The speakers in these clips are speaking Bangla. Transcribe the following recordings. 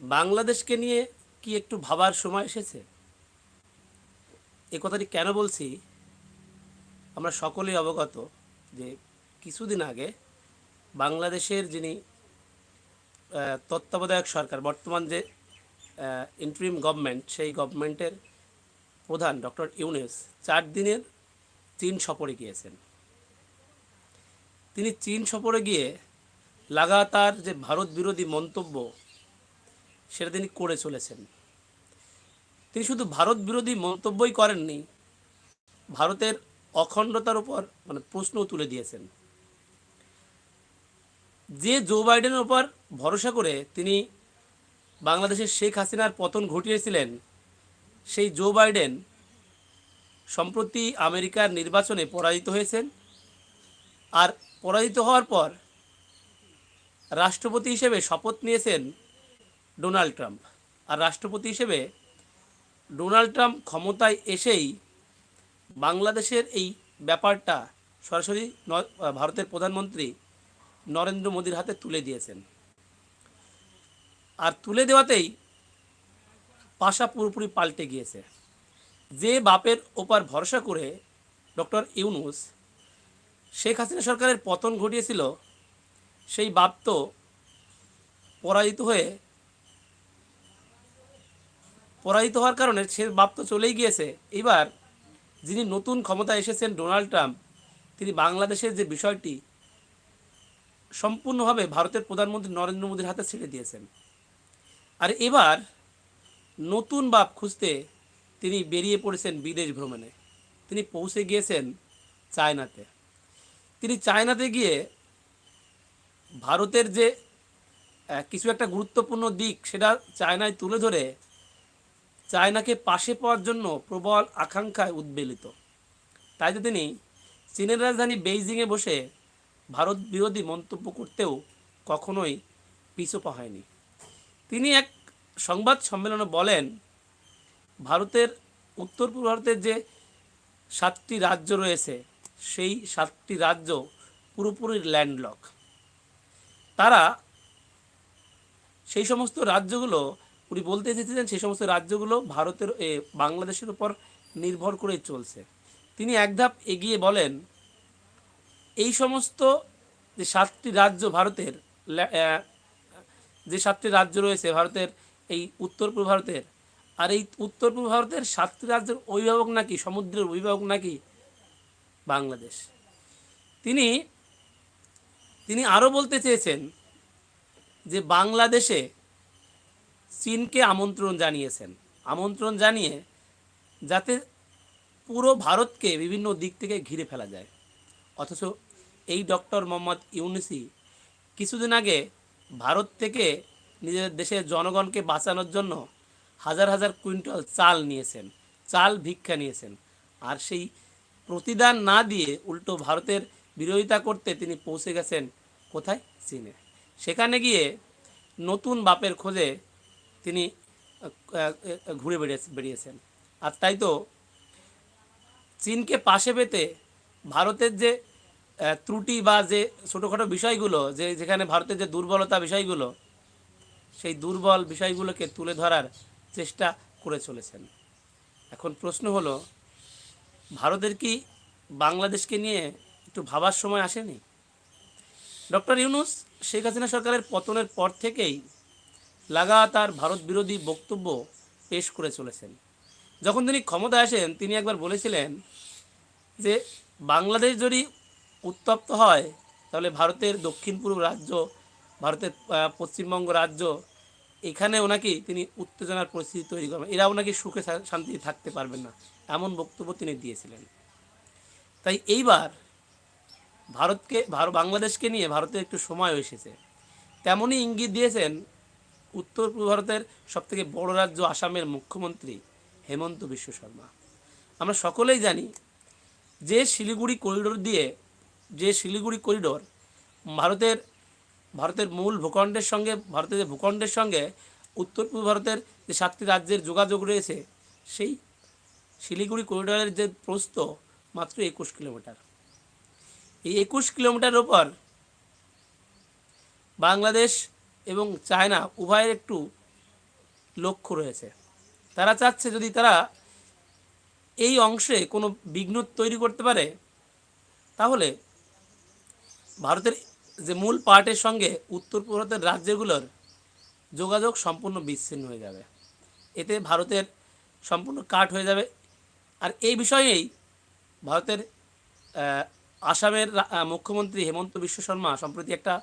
বাংলাদেশকে নিয়ে কি একটু ভাবার সময় এসেছে? এ কথাটি কেন বলছি? আমরা সকলেই অবগত যে কিছুদিন আগে বাংলাদেশের যিনি তত্ত্বাবধায়ক সরকার, বর্তমান যে ইন্টারিম গভর্নমেন্ট সেই গভর্নমেন্টের প্রধান ডক্টর ইউনেস চার দিনের চীন সফরে গিয়েছেন। তিনি চীন সফরে গিয়ে লাগাতার যে ভারত বিরোধী মন্তব্য সেটা তিনি করে চলেছেন। তিনি শুধু ভারত বিরোধী মন্তব্যই করেননি, ভারতের অখণ্ডতার উপর মানে প্রশ্নও তুলে দিয়েছেন। যে জো বাইডেনের উপর ভরসা করে তিনি বাংলাদেশের শেখ হাসিনার পতন ঘটিয়েছিলেন, সেই জো বাইডেন সম্প্রতি আমেরিকার নির্বাচনে পরাজিত হয়েছেন আর পরাজিত হওয়ার পর রাষ্ট্রপতি হিসেবে শপথ নিয়েছেন ডোনাল্ড ট্রাম্প। আর রাষ্ট্রপতি হিসেবে ডোনাল্ড ট্রাম্প ক্ষমতায় এসেই বাংলাদেশের এই ব্যাপারটা সরাসরি ভারতের প্রধানমন্ত্রী নরেন্দ্র মোদীর হাতে তুলে দিয়েছেন। আর তুলে দেওয়াতেই পাশা পুরোপুরি পাল্টে গিয়েছে। যে বাপের ওপর ভরসা করে ডক্টর ইউনুস শেখ হাসিনা সরকারের পতন ঘটিয়েছিল, সেই বাপ তো পরাজিত হয়ে পরাজিত হওয়ার কারণে সে বাপ তো চলেই গিয়েছে। এবার যিনি নতুন ক্ষমতায় এসেছেন ডোনাল্ড ট্রাম্প, তিনি বাংলাদেশের যে বিষয়টি সম্পূর্ণভাবে ভারতের প্রধানমন্ত্রী নরেন্দ্র মোদীর হাতে ছেড়ে দিয়েছেন। আর এবার নতুন বাপ খুঁজতে তিনি বেরিয়ে পড়েছেন বিদেশ ভ্রমণে। তিনি পৌঁছে গিয়েছেন চায়নাতে। তিনি চায়নাতে গিয়ে ভারতের যে কিছু একটা গুরুত্বপূর্ণ দিক সেটা চায়নায় তুলে ধরে চায়নাকে পাশে পাওয়ার জন্য প্রবল আকাঙ্ক্ষায় উদ্বেলিত। তাই তো তিনি চীনের রাজধানী বেইজিংয়ে বসে ভারত বিরোধী মন্তব্য করতেও কখনোই পিছুপা হয়নি। তিনি এক সংবাদ সম্মেলনে বলেন, ভারতের উত্তর পূর্ব ভারতের যে সাতটি রাজ্য রয়েছে, সেই সাতটি রাজ্য পুরোপুরি ল্যান্ডলক। তারা সেই সমস্ত রাজ্যগুলো উনি বলতে চেয়েছিলেন সেই সমস্ত রাজ্যগুলো ভারতের এ, বাংলাদেশের উপর নির্ভর করে চলছে। তিনি এক ধাপ এগিয়ে বলেন এই সমস্ত যে সাতটি রাজ্য ভারতের যে সাতটি রাজ্য রয়েছে ভারতের এই উত্তর পূর্ব ভারতের আর এই উত্তর পূর্ব ভারতের সাতটি রাজ্যের অভিভাবক নাকি সমুদ্রের অভিভাবক নাকি বাংলাদেশ। তিনি তিনি আরও বলতে চেয়েছেন যে বাংলাদেশে চীনকে আমন্ত্রণ জানিয়েছেন। আমন্ত্রণ জানিয়ে যাতে পুরো ভারতকে বিভিন্ন দিক থেকে ঘিরে ফেলা যায়। অথচ এই ডক্টর মোহাম্মদ ইউনুসি কিছুদিন আগে ভারত থেকে নিজের দেশের জনগণকে বাঁচানোর জন্য হাজার হাজার কুইন্টাল চাল নিয়েছেন, চাল ভিক্ষা নিয়েছেন। আর সেই প্রতিদান না দিয়ে উল্টো ভারতের বিরোধিতা করতে তিনি পৌঁছে গেছেন কোথায়? চীনে। সেখানে গিয়ে নতুন বাপের খোঁজে তিনি ঘুরে বেরিয়ে বেরিয়েছেন আর তাই তো চীনকে পাশে পেতে ভারতের যে ত্রুটি বা যে ছোটোখাটো বিষয়গুলো, যে যেখানে ভারতের যে দুর্বলতা বিষয়গুলো, সেই দুর্বল বিষয়গুলোকে তুলে ধরার চেষ্টা করে চলেছেন। এখন প্রশ্ন হলো, ভারতের কি বাংলাদেশকে নিয়ে একটু ভাবার সময় আসেনি? ডক্টর ইউনুস শেখ হাসিনা সরকারের পতনের পর থেকেই লাগাতার ভারত বিরোধী বক্তব্য পেশ করে চলেছেন। যখন তিনি ক্ষমতায় আসেন, তিনি একবার বলেছিলেন যে, বাংলাদেশ যদি উত্তপ্ত হয়, তাহলে ভারতের দক্ষিণ পূর্ব রাজ্য, ভারতের পশ্চিমবঙ্গ রাজ্য, এখানে ওনাকে তিনি উত্তেজনার পরিস্থিতি তৈরি করবেন। এরা ওনাকে সুখে শা- শান্তিতে থাকতে পারবেন না। এমন বক্তব্য তিনি দিয়েছিলেন। তাই এইবার ভারতকে ভারত বাংলাদেশকে নিয়ে ভারতের একটু সময় এসেছে। তেমনই ইঙ্গিত দিয়েছেন উত্তর পূর্ব ভারতের সবথেকে বড় রাজ্য আসামের মুখ্যমন্ত্রী হেমন্ত বিশ্ব শর্মা। আমরা সকলেই জানি যে শিলিগুড়ি করিডোর দিয়ে, যে শিলিগুড়ি করিডোর ভারতের ভারতের মূল ভূখণ্ডের সঙ্গে, ভারতের যে ভূখণ্ডের সঙ্গে উত্তর পূর্ব ভারতের যে সাতটি রাজ্যের যোগাযোগ রয়েছে, সেই শিলিগুড়ি করিডোরের যে প্রস্ত মাত্র একুশ কিলোমিটার। এই একুশ কিলোমিটার ওপর বাংলাদেশ এবং চায়না উভয়ের একটু লক্ষ্য রয়েছে। তারা চাচ্ছে যদি তারা এই অংশে কোনো বিঘ্ন তৈরি করতে পারে, তাহলে ভারতের যে মূল পার্টের সঙ্গে উত্তর ভারতের রাজ্যগুলোর যোগাযোগ সম্পূর্ণ বিচ্ছিন্ন হয়ে যাবে। এতে ভারতের সম্পূর্ণ কাট হয়ে যাবে। আর এই বিষয়েই ভারতের আসামের মুখ্যমন্ত্রী হেমন্ত বিশ্ব শর্মা সম্প্রতি একটা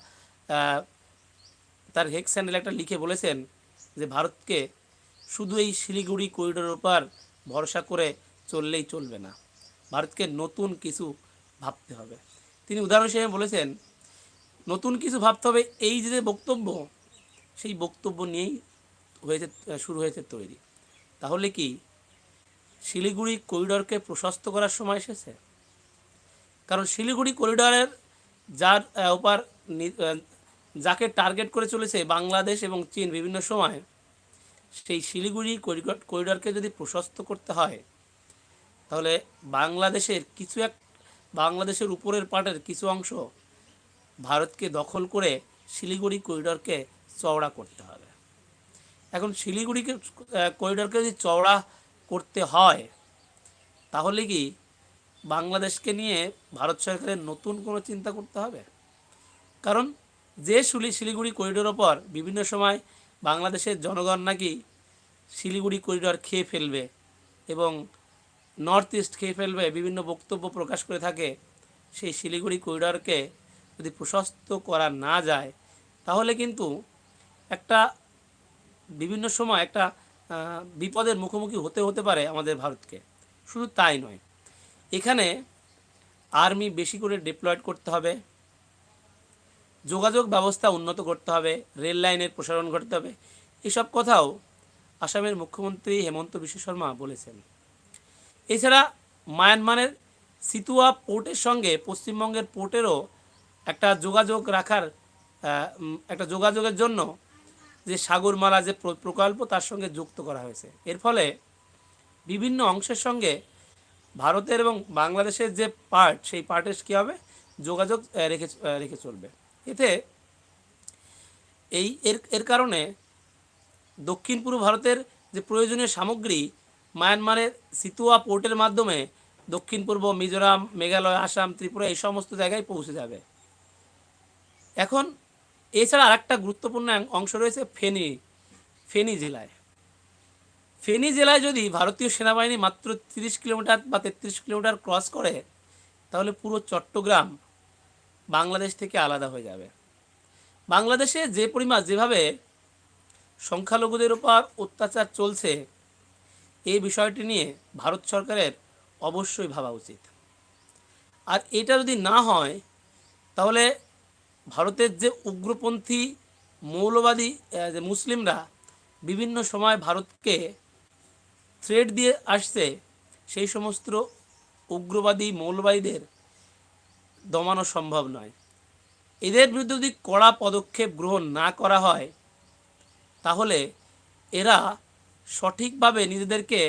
তার হেক স্যান্ডেল একটা লিখে বলেছেন যে ভারতকে শুধু এই শিলিগুড়ি করিডোরের উপর ভরসা করে চললেই চলবে না। ভারতকে নতুন কিছু ভাবতে হবে। তিনি উদাহরণ হিসেবে বলেছেন, নতুন কিছু ভাবতে হবে, এই যে বক্তব্য, সেই বক্তব্য নিয়েই হয়েছে, শুরু হয়েছে তৈরি। তাহলে কি শিলিগুড়ি করিডোরকে প্রশস্ত করার সময় এসেছে? কারণ শিলিগুড়ি করিডোরের যার ওপার যাকে টার্গেট করে চলেছে বাংলাদেশ এবং চীন বিভিন্ন সময়, সেই শিলিগুড়ি করিডোর করিডোরকে যদি প্রশস্ত করতে হয়, তাহলে বাংলাদেশের কিছু এক বাংলাদেশের উপরের পার্টের কিছু অংশ ভারতকে দখল করে শিলিগুড়ি করিডোরকে চওড়া করতে হবে। এখন শিলিগুড়িকে করিডোরকে যদি চওড়া করতে হয়, তাহলে কি বাংলাদেশকে নিয়ে ভারত সরকারের নতুন কোনো চিন্তা করতে হবে? কারণ যে শিলি শিলিগুড়ি করিডোর ওপর বিভিন্ন সময় বাংলাদেশের জনগণ নাকি শিলিগুড়ি করিডোর খেয়ে ফেলবে এবং নর্থ ইস্ট খেয়ে ফেলবে বিভিন্ন বক্তব্য প্রকাশ করে থাকে, সেই শিলিগুড়ি করিডোরকে যদি প্রশস্ত করা না যায়, তাহলে কিন্তু একটা বিভিন্ন সময় একটা বিপদের মুখোমুখি হতে হতে পারে আমাদের ভারতকে। শুধু তাই নয়, এখানে আর্মি বেশি করে ডিপ্লয়েড করতে হবে। যোগাযোগ ব্যবস্থা উন্নত করতে হবে, রেল লাইনের প্রসারণ করতে হবে। এসব কথাও আসামের মুখ্যমন্ত্রী হেমন্ত বিশ্ব শর্মা বলেছেন। এছাড়া মায়ানমারের সিতুয়া পোর্টের সঙ্গে পশ্চিমবঙ্গের পোর্টেরও একটা যোগাযোগ রাখার একটা যোগাযোগের জন্য যে সাগরমালা যে প্রকল্প তার সঙ্গে যুক্ত করা হয়েছে। এর ফলে বিভিন্ন অংশের সঙ্গে ভারতের এবং বাংলাদেশের যে পার্ট, সেই পার্টের কী হবে? যোগাযোগ রেখে রেখে চলবে। এতে এই এর এর কারণে দক্ষিণ পূর্ব ভারতের যে প্রয়োজনীয় সামগ্রী মায়ানমারের সিতুয়া পোর্টের মাধ্যমে দক্ষিণ পূর্ব, মিজোরাম, মেঘালয়, আসাম, ত্রিপুরা এই সমস্ত জায়গায় পৌঁছে যাবে। এখন এছাড়া আরেকটা গুরুত্বপূর্ণ অংশ রয়েছে ফেনী ফেনী জেলায়। ফেনী জেলায় যদি ভারতীয় সেনাবাহিনী মাত্র তিরিশ কিলোমিটার বা তেত্রিশ কিলোমিটার ক্রস করে, তাহলে পুরো চট্টগ্রাম বাংলাদেশ থেকে আলাদা হয়ে যাবে। বাংলাদেশে যে পরিমাণ, যেভাবে সংখ্যালঘুদের উপর অত্যাচার চলছে, এই বিষয়টি নিয়ে ভারত সরকারের অবশ্যই ভাবা উচিত। আর এটা যদি না হয়, তাহলে ভারতের যে উগ্রপন্থী, মৌলবাদী যে মুসলিমরা বিভিন্ন সময় ভারতকে থ্রেড দিয়ে আসছে, সেই সমস্ত উগ্রবাদী, মৌলবাদীদের দমানো সম্ভব নয়। এদের বিরুদ্ধে যদি কড়া পদক্ষেপ গ্রহণ না করা হয়, তাহলে এরা সঠিকভাবে নিজেদেরকে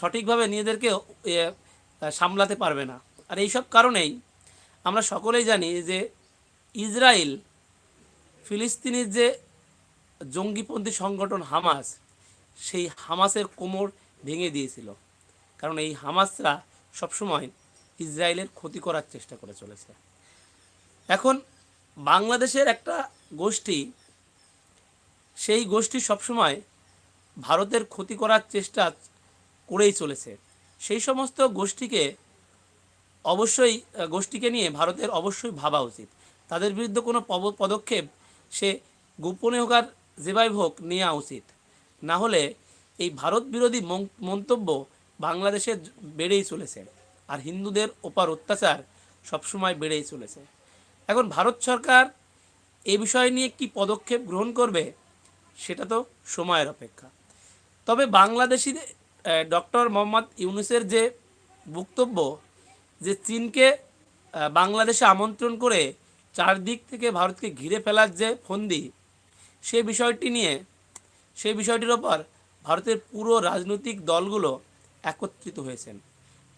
সঠিকভাবে নিজেদেরকে সামলাতে পারবে না। আর এইসব কারণেই আমরা সকলেই জানি যে ইসরায়েল, ফিলিস্তিনের যে জঙ্গিপন্থী সংগঠন হামাস, সেই হামাসের কোমর ভেঙে দিয়েছিল। কারণ এই হামাসরা সবসময় ইসরায়েলের ক্ষতি করার চেষ্টা করে চলেছে। এখন বাংলাদেশের একটা গোষ্ঠী, সেই গোষ্ঠী সবসময় ভারতের ক্ষতি করার চেষ্টা করেই চলেছে। সেই সমস্ত গোষ্ঠীকে অবশ্যই, গোষ্ঠীকে নিয়ে ভারতের অবশ্যই ভাবা উচিত। তাদের বিরুদ্ধে কোনো পদক্ষেপ সে গোপনে হোক আর যেভাবে হোক নেওয়া উচিত। না হলে এই ভারত বিরোধী মন্তব্য বাংলাদেশে বেড়েই চলেছে। আর হিন্দুদের ওপর অত্যাচার সবসময় বেড়েই চলেছে। এখন ভারত সরকার এ বিষয় নিয়ে কি পদক্ষেপ গ্রহণ করবে, সেটা তো সময়ের অপেক্ষা। তবে বাংলাদেশি ডক্টর মোহাম্মদ ইউনুসের যে বক্তব্য, যে চীনকে বাংলাদেশে আমন্ত্রণ করে চারদিক থেকে ভারতকে ঘিরে ফেলার যে ফন্দি, সে বিষয়টি নিয়ে সেই বিষয়টির ওপর ভারতের পুরো রাজনৈতিক দলগুলো একত্রিত হয়েছেন।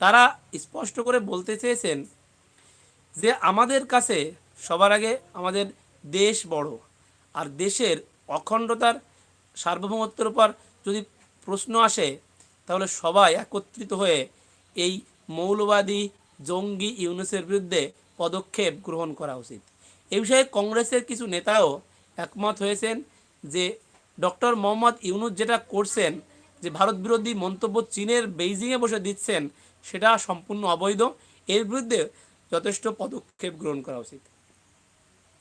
তারা স্পষ্ট করে বলতে চেয়েছেন যে আমাদের কাছে সবার আগে আমাদের দেশ বড়, আর দেশের অখণ্ডতার সার্বভৌমত্বের উপর যদি প্রশ্ন আসে, তাহলে সবাই একত্রিত হয়ে এই মৌলবাদী জঙ্গি ইউনুসের বিরুদ্ধে পদক্ষেপ গ্রহণ করা উচিত। এই বিষয়ে কংগ্রেসের কিছু নেতাও একমত হয়েছেন যে ডক্টর মোহাম্মদ ইউনুস যেটা করছেন, যে ভারত বিরোধী মন্তব্য চীনের বেইজিংয়ে বসে দিচ্ছেন সেটা সম্পূর্ণ অবৈধ। এর বিরুদ্ধে যথেষ্ট পদক্ষেপ গ্রহণ করা উচিত।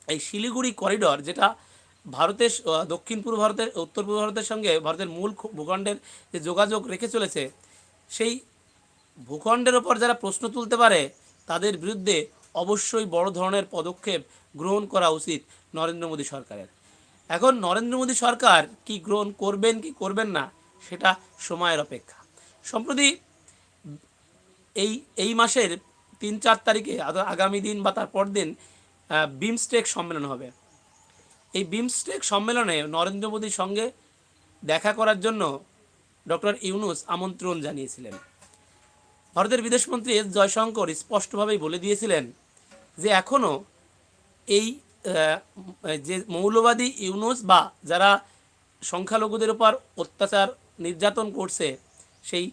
এই শিলিগুড়ি করিডর, যেটা ভারতের দক্ষিণ পূর্ব ভারতের, উত্তর পূর্ব ভারতের সঙ্গে ভারতের মূল ভূখণ্ডের যে যোগাযোগ রেখে চলেছে, সেই ভূখণ্ডের ওপর যারা প্রশ্ন তুলতে পারে, তাদের বিরুদ্ধে অবশ্যই বড় ধরনের পদক্ষেপ গ্রহণ করা উচিত নরেন্দ্র মোদী সরকারের। এখন নরেন্দ্র মোদী সরকার কি গ্রহণ করবেন, কি করবেন না, সেটা সময়ের অপেক্ষা। সম্প্রতি এই এই মাসের তিন চার তারিখে আগামী দিন বা তারপর দিন বিমস্টেক সম্মেলন হবে। এই বিমস্টেক সম্মেলনে নরেন্দ্র মোদীর সঙ্গে দেখা করার জন্য ডক্টর ইউনুস আমন্ত্রণ জানিয়েছিলেন। ভারতের বিদেশমন্ত্রী এস জয়শঙ্কর স্পষ্টভাবেই বলে দিয়েছিলেন যে এখনও এই যে মৌলবাদী ইউনুস বা যারা সংখ্যালঘুদের উপর অত্যাচার নির্যাতন করছে, সেই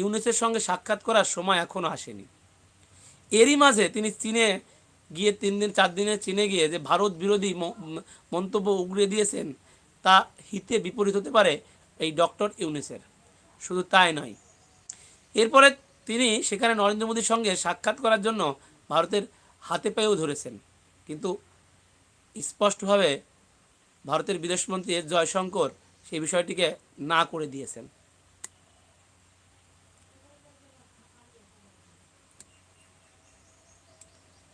ইউনুসের সঙ্গে সাক্ষাৎ করার সময় এখনও আসেনি। এরই মাঝে তিনি চীনে গিয়ে তিন দিন, চার দিনে চীনে গিয়ে যে ভারত বিরোধী মন্তব্য উগড়ে দিয়েছেন, তা হিতে বিপরীত হতে পারে এই ডক্টর ইউনুসের। শুধু তাই নয়, এরপরে তিনি সেখানে নরেন্দ্র মোদীর সঙ্গে সাক্ষাৎ করার জন্য ভারতের হাতে পায়েও ধরেছেন। কিন্তু স্পষ্টভাবে ভারতের বিদেশমন্ত্রী এস জয়শঙ্কর সেই বিষয়টিকে না করে দিয়েছেন।